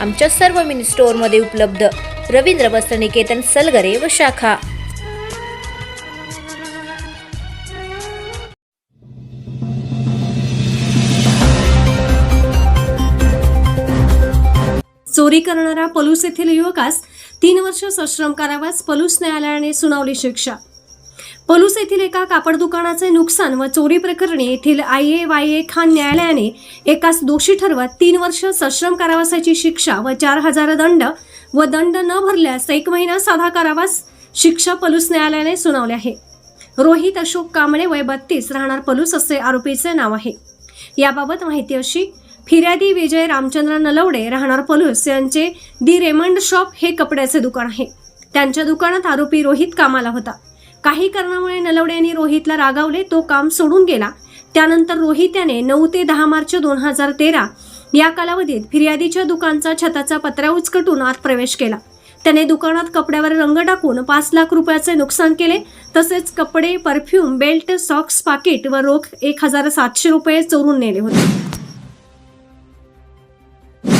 आमच्या सर्व मिनी स्टोअरमध्ये उपलब्ध. रवींद्र वस्त्रनिकेतन सलगरे व शाखा. चोरी करणारा पलूस येथील युवकास तीन वर्ष सश्रम कारावास पलूस न्यायालयाने सुनावली शिक्षा. पलूस येथील एका कापड दुकानाचे नुकसान व चोरी प्रकरणी येथील I A Y A Khan न्यायालयाने एकास दोषी ठरवत तीन वर्ष सश्रम कारावासाची शिक्षा व चार हजार दंड व दंड न भरल्यास एक महिना साधा कारावास शिक्षा पलूस न्यायालयाने सुनावले आहे. रोहित अशोक कांबळे वय बत्तीस राहणार पलूस असे आरोपीचे नाव आहे. याबाबत माहिती अशी फिर्यादी विजय रामचंद्र नलवडे राहणार पलूस यांचे दी रेमंड शॉप हे कपड्याचे दुकान आहे. त्यांच्या दुकानात आरोपी रोहित कामाला होता. काही कारणामुळे नलवडे यांनी रोहितला रागावले तो काम सोडून गेला. त्यानंतर रोहित याने नऊ ते दहा मार्च दोन हजार तेरा या कालावधीत फिर्यादीच्या दुकानचा छताचा पत्रा उचकटून आत प्रवेश केला. त्याने दुकानात कपड्यावर रंग टाकून पाच लाख रुपयाचे नुकसान केले तसेच कपडे परफ्यूम बेल्ट सॉक्स पाकिट व रोख एक हजार सातशे रुपये चोरून नेले होते.